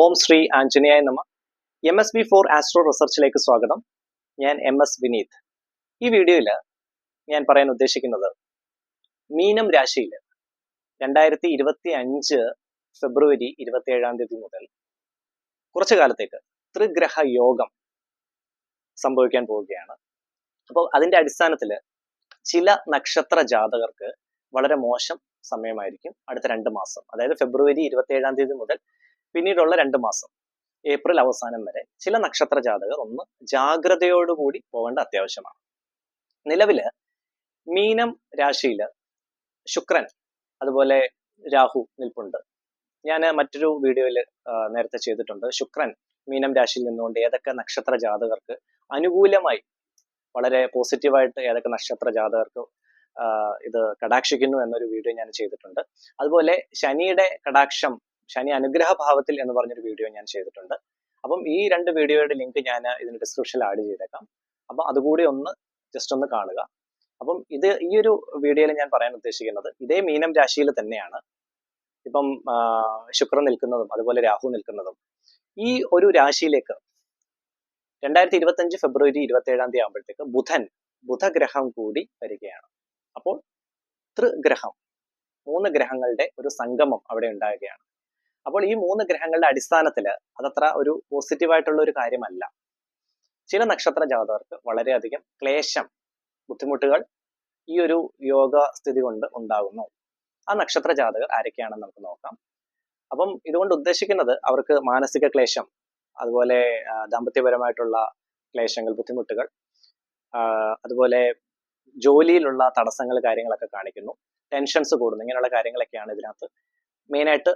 ഓം ശ്രീ ആഞ്ജനേയ നമ. M S B four astro റിസർച്ചിലേക്ക് സ്വാഗതം. ഞാൻ എം എസ് വിനീത്. ഈ വീഡിയോയിൽ ഞാൻ പറയാൻ ഉദ്ദേശിക്കുന്നത് മീനം രാശിയിൽ രണ്ടായിരത്തി ഇരുപത്തി അഞ്ച് ഫെബ്രുവരി ഇരുപത്തി ഏഴാം തീയതി മുതൽ കുറച്ചു കാലത്തേക്ക് ത്രിഗ്രഹ യോഗം സംഭവിക്കാൻ പോവുകയാണ്. അപ്പോൾ അതിന്റെ അടിസ്ഥാനത്തിൽ ചില നക്ഷത്ര ജാതകർക്ക് വളരെ മോശം സമയമായിരിക്കും അടുത്ത രണ്ട് മാസം. അതായത് ഫെബ്രുവരി ഇരുപത്തി ഏഴാം തീയതി മുതൽ പിന്നീടുള്ള രണ്ട് മാസം ഏപ്രിൽ അവസാനം വരെ ചില നക്ഷത്ര ജാതകർ ഒന്ന് ജാഗ്രതയോടുകൂടി പോകേണ്ട അത്യാവശ്യമാണ്. നിലവിൽ മീനം രാശിയിൽ ശുക്രൻ അതുപോലെ രാഹു നിൽപ്പുണ്ട്. ഞാൻ മറ്റൊരു വീഡിയോയിൽ നേരത്തെ ചെയ്തിട്ടുണ്ട്. ശുക്രൻ മീനം രാശിയിൽ നിന്നുകൊണ്ട് ഏതൊക്കെ നക്ഷത്ര ജാതകർക്ക് അനുകൂലമായി വളരെ പോസിറ്റീവായിട്ട് ഏതൊക്കെ നക്ഷത്ര ജാതകർക്ക് ഇത് കടാക്ഷിക്കുന്നു എന്നൊരു വീഡിയോ ഞാൻ ചെയ്തിട്ടുണ്ട്. അതുപോലെ ശനിയുടെ കടാക്ഷം ശനി അനുഗ്രഹ ഭാവത്തിൽ എന്ന് പറഞ്ഞൊരു വീഡിയോ ഞാൻ ചെയ്തിട്ടുണ്ട്. അപ്പം ഈ രണ്ട് വീഡിയോയുടെ ലിങ്ക് ഞാൻ ഇതിന് ഡിസ്ക്രിപ്ഷനിൽ ആഡ് ചെയ്തേക്കാം. അപ്പം അതുകൂടി ഒന്ന് ജസ്റ്റ് ഒന്ന് കാണുക. അപ്പം ഇത് ഈ ഒരു വീഡിയോയിൽ ഞാൻ പറയാൻ ഉദ്ദേശിക്കുന്നത് ഇതേ മീനം രാശിയിൽ തന്നെയാണ്. ഇപ്പം ശുക്രൻ നിൽക്കുന്നതും അതുപോലെ രാഹു നിൽക്കുന്നതും. ഈ ഒരു രാശിയിലേക്ക് രണ്ടായിരത്തി ഇരുപത്തി അഞ്ച് ഫെബ്രുവരി ഇരുപത്തി ഏഴാം തീയതി ആകുമ്പോഴത്തേക്ക് ബുധൻ ബുധഗ്രഹം കൂടി വരികയാണ്. അപ്പോൾ ത്രിഗ്രഹം മൂന്ന് ഗ്രഹങ്ങളുടെ ഒരു സംഗമം അവിടെ ഉണ്ടാവുകയാണ്. അപ്പോൾ ഈ മൂന്ന് ഗ്രഹങ്ങളുടെ അടിസ്ഥാനത്തിൽ അതത്ര ഒരു പോസിറ്റീവായിട്ടുള്ള ഒരു കാര്യമല്ല. ചില നക്ഷത്ര ജാതകർക്ക് വളരെയധികം ക്ലേശം ബുദ്ധിമുട്ടുകൾ ഈ ഒരു യോഗ സ്ഥിതി കൊണ്ട് ഉണ്ടാകുന്നു. ആ നക്ഷത്ര ജാതകർ ആരൊക്കെയാണെന്ന് നമുക്ക് നോക്കാം. അപ്പം ഇതുകൊണ്ട് ഉദ്ദേശിക്കുന്നത് അവർക്ക് മാനസിക ക്ലേശം അതുപോലെ ദാമ്പത്യപരമായിട്ടുള്ള ക്ലേശങ്ങൾ ബുദ്ധിമുട്ടുകൾ അതുപോലെ ജോലിയിലുള്ള തടസ്സങ്ങൾ കാര്യങ്ങളൊക്കെ കാണിക്കുന്നു. ടെൻഷൻസ് കൂടുന്നു ഇങ്ങനെയുള്ള കാര്യങ്ങളൊക്കെയാണ് ഇതിനകത്ത് മെയിനായിട്ട്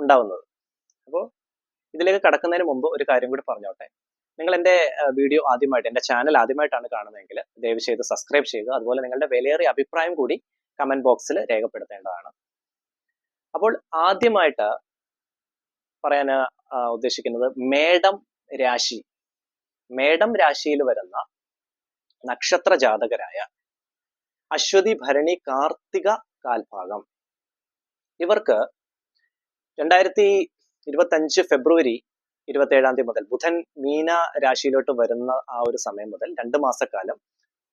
ഉണ്ടാവുന്നത്. അപ്പോൾ ഇതിലേക്ക് കടക്കുന്നതിന് മുമ്പ് ഒരു കാര്യം കൂടി പറഞ്ഞോട്ടെ. നിങ്ങൾ എന്റെ വീഡിയോ ആദ്യമായിട്ട് എന്റെ ചാനൽ ആദ്യമായിട്ടാണ് കാണുന്നതെങ്കിൽ ദയവ് ചെയ്ത് സബ്സ്ക്രൈബ് ചെയ്യുക. അതുപോലെ നിങ്ങളുടെ വിലയേറിയ അഭിപ്രായം കൂടി കമന്റ് ബോക്സിൽ രേഖപ്പെടുത്തേണ്ടതാണ്. അപ്പോൾ ആദ്യമായിട്ട് പറയാൻ ഉദ്ദേശിക്കുന്നത് മേടം രാശി. മേടം രാശിയിൽ വരുന്ന നക്ഷത്ര ജാതകരായ അശ്വതി ഭരണി കാർത്തിക കാൽഭാഗം. ഇവർക്ക് രണ്ടായിരത്തി ഇരുപത്തി അഞ്ച് ഫെബ്രുവരി ഇരുപത്തി ഏഴാം തീയതി മുതൽ ബുധൻ മീന രാശിയിലോട്ട് വരുന്ന ആ ഒരു സമയം മുതൽ രണ്ട് മാസക്കാലം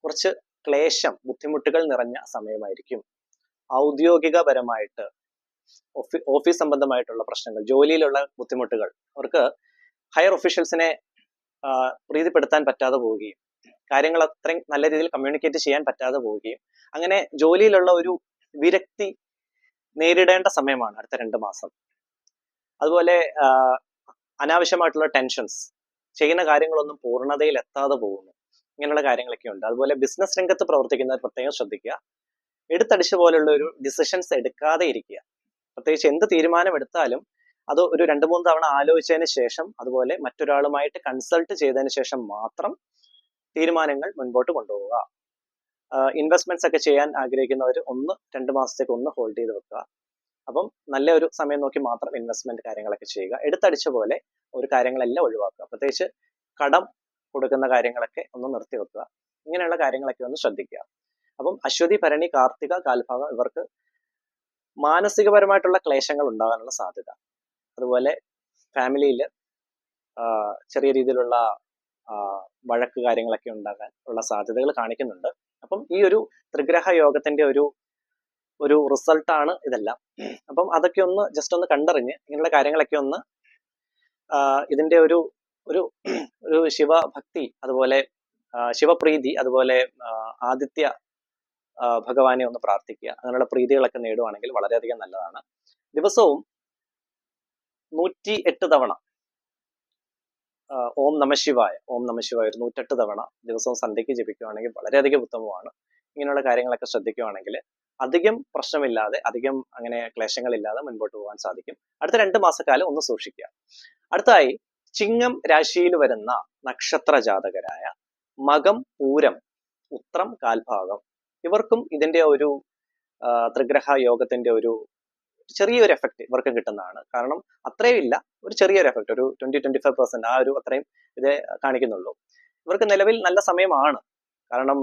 കുറച്ച് ക്ലേശം ബുദ്ധിമുട്ടുകൾ നിറഞ്ഞ സമയമായിരിക്കും. ഔദ്യോഗികപരമായിട്ട് ഓഫീസ് സംബന്ധമായിട്ടുള്ള പ്രശ്നങ്ങൾ ജോലിയിലുള്ള ബുദ്ധിമുട്ടുകൾ അവർക്ക് ഹയർ ഒഫീഷ്യൽസിനെ പ്രീതിപ്പെടുത്താൻ പറ്റാതെ പോവുകയും കാര്യങ്ങൾ അത്രയും നല്ല രീതിയിൽ കമ്മ്യൂണിക്കേറ്റ് ചെയ്യാൻ പറ്റാതെ പോവുകയും അങ്ങനെ ജോലിയിലുള്ള ഒരു വിരക്തി നേരിടേണ്ട സമയമാണ് അടുത്ത രണ്ട് മാസം. അതുപോലെ അനാവശ്യമായിട്ടുള്ള ടെൻഷൻസ് ചെയ്യുന്ന കാര്യങ്ങളൊന്നും പൂർണതയിൽ എത്താതെ പോകുന്നു. ഇങ്ങനെയുള്ള കാര്യങ്ങളൊക്കെ ഉണ്ട്. അതുപോലെ ബിസിനസ് രംഗത്ത് പ്രവർത്തിക്കുന്നവർ പ്രത്യേകം ശ്രദ്ധിക്കുക. എടുത്തടിച്ച പോലുള്ള ഒരു ഡിസിഷൻസ് എടുക്കാതെ ഇരിക്കുക. പ്രത്യേകിച്ച് എന്ത് തീരുമാനം എടുത്താലും അത് ഒരു രണ്ട് മൂന്ന് തവണ ആലോചിച്ചതിന് ശേഷം അതുപോലെ മറ്റൊരാളുമായിട്ട് കൺസൾട്ട് ചെയ്തതിന് ശേഷം മാത്രം തീരുമാനങ്ങൾ മുൻപോട്ട് കൊണ്ടുപോവുക. ഇൻവെസ്റ്റ്മെന്റ്സ് ഒക്കെ ചെയ്യാൻ ആഗ്രഹിക്കുന്നവർ ഒന്ന് രണ്ട് മാസത്തേക്ക് ഒന്ന് ഹോൾഡ് ചെയ്ത് വെക്കുക. അപ്പം നല്ല ഒരു സമയം നോക്കി മാത്രം ഇൻവെസ്റ്റ്മെന്റ് കാര്യങ്ങളൊക്കെ ചെയ്യുക. എടുത്തടിച്ച പോലെ ഒരു കാര്യങ്ങളെല്ലാം ഒഴിവാക്കുക. പ്രത്യേകിച്ച് കടം കൊടുക്കുന്ന കാര്യങ്ങളൊക്കെ ഒന്ന് നിർത്തി വെക്കുക. ഇങ്ങനെയുള്ള കാര്യങ്ങളൊക്കെ ഒന്ന് ശ്രദ്ധിക്കുക. അപ്പം അശ്വതി ഭരണി കാർത്തിക കാൽഭാഗം ഇവർക്ക് മാനസികപരമായിട്ടുള്ള ക്ലേശങ്ങൾ ഉണ്ടാകാനുള്ള സാധ്യത. അതുപോലെ ഫാമിലിയിൽ ചെറിയ രീതിയിലുള്ള വഴക്ക് കാര്യങ്ങളൊക്കെ ഉണ്ടാകാൻ ഉള്ള സാധ്യതകൾ കാണിക്കുന്നുണ്ട്. അപ്പം ഈ ഒരു ത്രിഗ്രഹ യോഗത്തിന്റെ ഒരു ഒരു റിസൾട്ടാണ് ഇതെല്ലാം. അപ്പം അതൊക്കെ ഒന്ന് ജസ്റ്റ് ഒന്ന് കണ്ടറിഞ്ഞ് ഇങ്ങനെയുള്ള കാര്യങ്ങളൊക്കെ ഒന്ന് ഇതിന്റെ ഒരു ഒരു ഒരു ശിവഭക്തി അതുപോലെ ശിവപ്രീതി അതുപോലെ ആദിത്യ ഭഗവാനെ ഒന്ന് പ്രാർത്ഥിക്കുക. അങ്ങനെയുള്ള പ്രീതികളൊക്കെ നേടുവാണെങ്കിൽ വളരെയധികം നല്ലതാണ്. ദിവസവും നൂറ്റി എട്ട് തവണ ഓം നമശിവായ ഓം നമശിവായ ഒരു നൂറ്റെട്ട് തവണ ദിവസവും സന്ധ്യയ്ക്ക് ജപിക്കുകയാണെങ്കിൽ വളരെയധികം ഉത്തമമാണ്. ഇങ്ങനെയുള്ള കാര്യങ്ങളൊക്കെ ശ്രദ്ധിക്കുകയാണെങ്കിൽ അധികം പ്രശ്നമില്ലാതെ അധികം അങ്ങനെ ക്ലേശങ്ങളില്ലാതെ മുൻപോട്ട് പോകാൻ സാധിക്കും. അടുത്ത രണ്ട് മാസക്കാലം ഒന്ന് സൂക്ഷിക്കുക. അടുത്തായി ചിങ്ങം രാശിയിൽ വരുന്ന നക്ഷത്ര ജാതകരായ മകം പൂരം ഉത്രം കാൽഭാഗം ഇവർക്കും ഇതിന്റെ ഒരു ത്രിഗ്രഹ യോഗത്തിന്റെ ഒരു ചെറിയൊരു എഫക്റ്റ് ഇവർക്ക് കിട്ടുന്നതാണ്. കാരണം അത്രയും ഇല്ല. ഒരു ചെറിയൊരു എഫക്റ്റ് ഒരു ട്വന്റി ട്വന്റി ഫൈവ് പെർസെന്റ് ആ ഒരു അത്രയും ഇത് കാണിക്കുന്നുള്ളൂ. ഇവർക്ക് നിലവിൽ നല്ല സമയമാണ്. കാരണം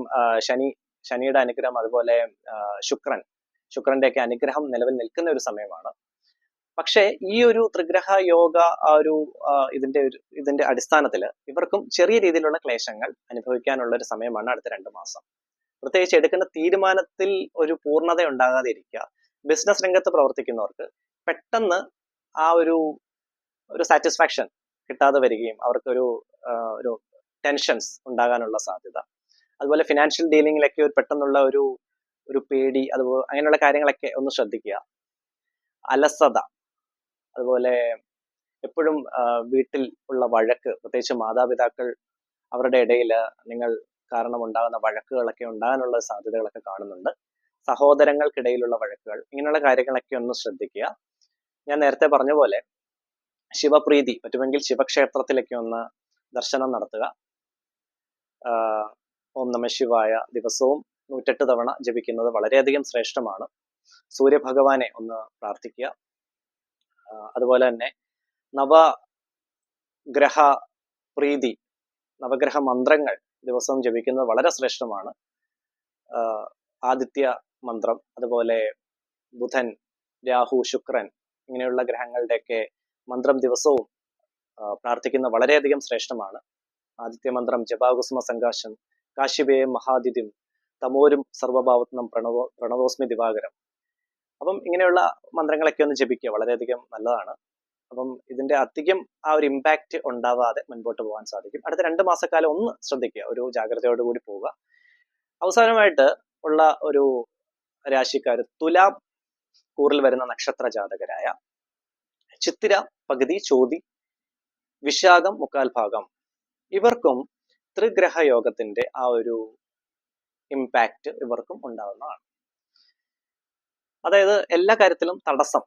ശനി ശനിയുടെ അനുഗ്രഹം അതുപോലെ ശുക്രൻ ശുക്രന്റെ ഒക്കെ അനുഗ്രഹം നിലവിൽ നിൽക്കുന്ന ഒരു സമയമാണ്. പക്ഷേ ഈ ഒരു ത്രിഗ്രഹ യോഗ ആ ഒരു ഇതിന്റെ ഒരു ഇതിന്റെ അടിസ്ഥാനത്തിൽ ഇവർക്കും ചെറിയ രീതിയിലുള്ള ക്ലേശങ്ങൾ അനുഭവിക്കാനുള്ള ഒരു സമയമാണ് അടുത്ത രണ്ട് മാസം. പ്രത്യേകിച്ച് എടുക്കുന്ന തീരുമാനത്തിൽ ഒരു പൂർണത ഉണ്ടാകാതെ ഇരിക്കുക ബിസിനസ് രംഗത്ത് പ്രവർത്തിക്കുന്നവർക്ക് പെട്ടെന്ന് ആ ഒരു ഒരു സാറ്റിസ്ഫാക്ഷൻ കിട്ടാതെ വരികയും അവർക്കൊരു ഒരു ടെൻഷൻസ് ഉണ്ടാകാനുള്ള സാധ്യത. അതുപോലെ ഫിനാൻഷ്യൽ ഡീലിങ്ങിലൊക്കെ ഒരു പെട്ടെന്നുള്ള ഒരു ഒരു പേടി അതുപോലെ അങ്ങനെയുള്ള കാര്യങ്ങളൊക്കെ ഒന്ന് ശ്രദ്ധിക്കുക. അലസത അതുപോലെ എപ്പോഴും വീട്ടിൽ ഉള്ള വഴക്ക് പ്രത്യേകിച്ച് മാതാപിതാക്കൾ അവരുടെ ഇടയിൽ നിങ്ങൾ കാരണം ഉണ്ടാകുന്ന വഴക്കുകളൊക്കെ ഉണ്ടാകാനുള്ള സാധ്യതകളൊക്കെ കാണുന്നുണ്ട്. സഹോദരങ്ങൾക്കിടയിലുള്ള വഴക്കുകൾ ഇങ്ങനെയുള്ള കാര്യങ്ങളൊക്കെ ഒന്ന് ശ്രദ്ധിക്കുക. ഞാൻ നേരത്തെ പറഞ്ഞ പോലെ ശിവപ്രീതി പറ്റുമെങ്കിൽ ശിവക്ഷേത്രത്തിലൊക്കെ ഒന്ന് ദർശനം നടത്തുക. ഓം നമ ശിവായ ദിവസവും നൂറ്റെട്ട് തവണ ജപിക്കുന്നത് വളരെയധികം ശ്രേഷ്ഠമാണ്. സൂര്യഭഗവാനെ ഒന്ന് പ്രാർത്ഥിക്കുക. അതുപോലെ തന്നെ നവ ഗ്രഹ പ്രീതി നവഗ്രഹ മന്ത്രങ്ങൾ ദിവസവും ജപിക്കുന്നത് വളരെ ശ്രേഷ്ഠമാണ്. ആദിത്യ മന്ത്രം അതുപോലെ ബുധൻ രാഹു ശുക്രൻ ഇങ്ങനെയുള്ള ഗ്രഹങ്ങളുടെയൊക്കെ മന്ത്രം ദിവസവും പ്രാർത്ഥിക്കുന്ന വളരെയധികം ശ്രേഷ്ഠമാണ്. ആദിത്യ മന്ത്രം ജപാകുസുമ സംകാശം കാശിപേയം മഹാദിത്യം തമോരും സർവഭാവത്നം പ്രണവോ പ്രണവോസ്മി ദിവാകരം. അപ്പം ഇങ്ങനെയുള്ള മന്ത്രങ്ങളൊക്കെ ഒന്ന് ജപിക്കുക വളരെയധികം നല്ലതാണ്. അപ്പം ഇതിന്റെ അധികം ആ ഒരു ഇമ്പാക്റ്റ് ഉണ്ടാവാതെ മുൻപോട്ട് പോകാൻ സാധിക്കും. അടുത്ത രണ്ട് മാസക്കാലം ഒന്ന് ശ്രദ്ധിക്കുക ഒരു ജാഗ്രതയോടുകൂടി പോവുക. അവസാനമായിട്ട് ഉള്ള ഒരു രാശിക്കാർ തുലാം കൂറിൽ വരുന്ന നക്ഷത്ര ജാതകരായ ചിത്തിര പകുതി ചോതി വിശാഖം മുക്കാൽ ഭാഗം. ഇവർക്കും ത്രിഗ്രഹ യോഗത്തിന്റെ ആ ഒരു ഇമ്പാക്റ്റ് ഇവർക്കും ഉണ്ടാവുന്നതാണ്. അതായത് എല്ലാ കാര്യത്തിലും തടസ്സം.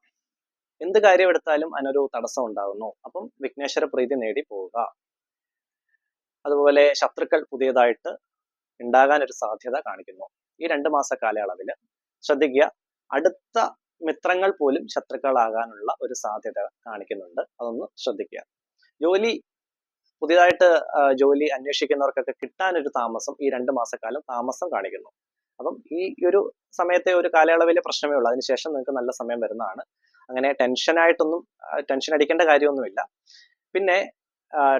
എന്ത് കാര്യം എടുത്താലും അതിനൊരു തടസ്സം ഉണ്ടാകുന്നു അപ്പം വിഘ്നേശ്വര പ്രീതി നേടി പോവുക. അതുപോലെ ശത്രുക്കൾ പുതിയതായിട്ട് ഉണ്ടാകാൻ ഒരു സാധ്യത കാണിക്കുന്നു. ഈ രണ്ട് മാസ കാലയളവിൽ ശ്രദ്ധിക്കുക. അടുത്ത മിത്രങ്ങൾ പോലും ശത്രുക്കളാകാനുള്ള ഒരു സാധ്യത കാണിക്കുന്നുണ്ട്. അതൊന്ന് ശ്രദ്ധിക്കുക. ജോലി പുതിയതായിട്ട് ജോലി അന്വേഷിക്കുന്നവർക്കൊക്കെ കിട്ടാൻ ഒരു താമസം ഈ രണ്ട് മാസക്കാലം താമസം കാണിക്കുന്നു. അപ്പം ഈ ഒരു സമയത്തെ ഒരു കാലയളവിലെ പ്രശ്നമേ ഉള്ളൂ. അതിനുശേഷം നിങ്ങൾക്ക് നല്ല സമയം വരുന്നതാണ്. അങ്ങനെ ടെൻഷനായിട്ടൊന്നും ടെൻഷൻ അടിക്കേണ്ട കാര്യമൊന്നുമില്ല. പിന്നെ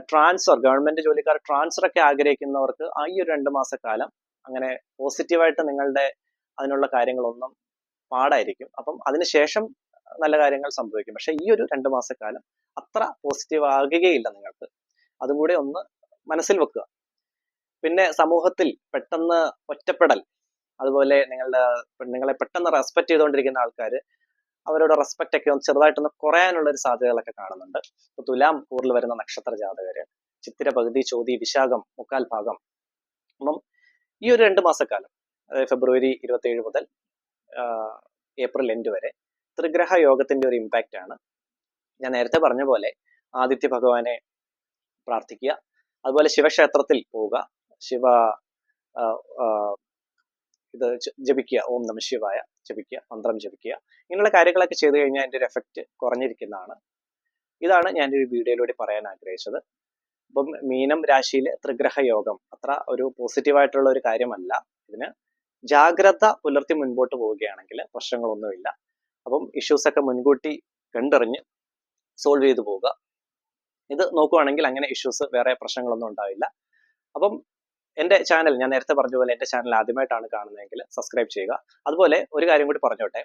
ട്രാൻസ്ഫർ ഗവൺമെന്റ് ജോലിക്കാർ ട്രാൻസ്ഫർ ഒക്കെ ആഗ്രഹിക്കുന്നവർക്ക് ആ ഈ ഒരു രണ്ട് മാസക്കാലം അങ്ങനെ പോസിറ്റീവായിട്ട് നിങ്ങളുടെ അതിനുള്ള കാര്യങ്ങളൊന്നും പാടായിരിക്കും. അപ്പം അതിനുശേഷം നല്ല കാര്യങ്ങൾ സംഭവിക്കും. പക്ഷെ ഈ ഒരു രണ്ട് മാസക്കാലം അത്ര പോസിറ്റീവ് ആകുകയില്ല നിങ്ങൾക്ക്. അതും കൂടെ ഒന്ന് മനസ്സിൽ വെക്കുക. പിന്നെ സമൂഹത്തിൽ പെട്ടെന്ന് ഒറ്റപ്പെടൽ അതുപോലെ നിങ്ങളുടെ നിങ്ങളെ പെട്ടെന്ന് റെസ്പെക്ട് ചെയ്തുകൊണ്ടിരിക്കുന്ന ആൾക്കാർ അവരോട് റെസ്പെക്റ്റ് ഒക്കെ ഒന്ന് ചെറുതായിട്ടൊന്ന് കുറയാനുള്ള ഒരു സാധ്യതകളൊക്കെ കാണുന്നുണ്ട്. ഇപ്പൊ തുലാം കൂറിൽ വരുന്ന നക്ഷത്ര ജാതകര് ചിത്തിര പകുതി ചോതി വിശാഖം മുക്കാൽ ഭാഗം. അപ്പം ഈ ഒരു രണ്ട് മാസക്കാലം അതായത് ഫെബ്രുവരി ഇരുപത്തി മുതൽ ഏപ്രിൽ എൻഡ് വരെ ത്രിഗ്രഹ യോഗത്തിന്റെ ഒരു ഇമ്പാക്റ്റ് ആണ്. ഞാൻ നേരത്തെ പറഞ്ഞ പോലെ ആദിത്യ ഭഗവാനെ പ്രാർത്ഥിക്കുക അതുപോലെ ശിവക്ഷേത്രത്തിൽ പോവുക ശിവ ഇത് ജപിക്കുക ഓം നമ ശിവായ ജപിക്കുക മന്ത്രം ജപിക്കുക ഇങ്ങനെയുള്ള കാര്യങ്ങളൊക്കെ ചെയ്തു കഴിഞ്ഞാൽ അതിന്റെ ഒരു എഫക്റ്റ് കുറഞ്ഞിരിക്കുന്നതാണ്. ഇതാണ് ഞാൻ ഈ വീഡിയോയിലൂടെ പറയാൻ ആഗ്രഹിച്ചത്. അപ്പം മീനം രാശിയിലെ ത്രിഗ്രഹ യോഗം അത്ര ഒരു പോസിറ്റീവായിട്ടുള്ള ഒരു കാര്യമല്ല. ഇതിന് ജാഗ്രത പുലർത്തി മുൻപോട്ട് പോവുകയാണെങ്കിൽ പ്രശ്നങ്ങളൊന്നുമില്ല. അപ്പം ഇഷ്യൂസ് ഒക്കെ മുൻകൂട്ടി കണ്ടറിഞ്ഞ് സോൾവ് ചെയ്തു പോവുക. ഇത് നോക്കുവാണെങ്കിൽ അങ്ങനെ ഇഷ്യൂസ് വേറെ പ്രശ്നങ്ങളൊന്നും ഉണ്ടാവില്ല. അപ്പം എന്റെ ചാനൽ ഞാൻ നേരത്തെ പറഞ്ഞ പോലെ എന്റെ ചാനൽ ആദ്യമായിട്ടാണ് കാണുന്നതെങ്കിൽ സബ്സ്ക്രൈബ് ചെയ്യുക. അതുപോലെ ഒരു കാര്യം കൂടി പറഞ്ഞോട്ടെ.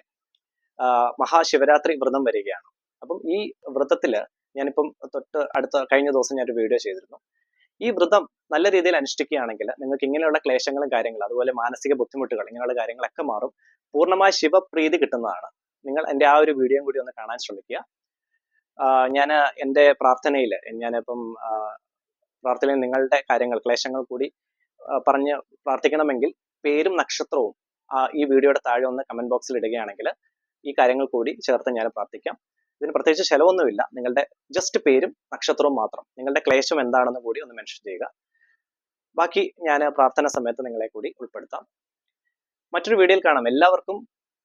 മഹാശിവരാത്രി വ്രതം വരികയാണ്. അപ്പം ഈ വ്രതത്തിൽ ഞാനിപ്പം തൊട്ട് അടുത്ത കഴിഞ്ഞ ദിവസം ഞാനൊരു വീഡിയോ ചെയ്തിരുന്നു. ഈ വ്രതം നല്ല രീതിയിൽ അനുഷ്ഠിക്കുകയാണെങ്കിൽ നിങ്ങൾക്ക് ഇങ്ങനെയുള്ള ക്ലേശങ്ങളും കാര്യങ്ങളും അതുപോലെ മാനസിക ബുദ്ധിമുട്ടുകൾ ഇങ്ങനെയുള്ള കാര്യങ്ങളൊക്കെ മാറും. പൂർണമായ ശിവപ്രീതി കിട്ടുന്നതാണ്. നിങ്ങൾ എന്റെ ആ ഒരു വീഡിയോ കൂടി ഒന്ന് കാണാൻ ശ്രമിക്കുക. ഞാൻ എന്റെ പ്രാർത്ഥനയിൽ ഞാനിപ്പം പ്രാർത്ഥനയിൽ നിങ്ങളുടെ കാര്യങ്ങൾ ക്ലേശങ്ങൾ കൂടി പറഞ്ഞ് പ്രാർത്ഥിക്കണമെങ്കിൽ പേരും നക്ഷത്രവും ഈ വീഡിയോയുടെ താഴെ ഒന്ന് കമന്റ് ബോക്സിൽ ഇടുകയാണെങ്കിൽ ഈ കാര്യങ്ങൾ കൂടി ചേർത്ത് ഞാൻ പ്രാർത്ഥിക്കാം. ഇതിന് പ്രത്യേകിച്ച് ചെലവൊന്നുമില്ല. നിങ്ങളുടെ ജസ്റ്റ് പേരും നക്ഷത്രവും മാത്രം. നിങ്ങളുടെ ക്ലേശം എന്താണെന്ന് കൂടി ഒന്ന് മെൻഷൻ ചെയ്യുക. ബാക്കി ഞാൻ പ്രാർത്ഥന സമയത്ത് നിങ്ങളെ കൂടി ഉൾപ്പെടുത്താം. മറ്റൊരു വീഡിയോയിൽ കാണാം. എല്ലാവർക്കും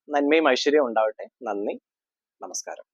നന്മയും ഐശ്വര്യവും ഉണ്ടാവട്ടെ. നന്ദി. നമസ്കാരം.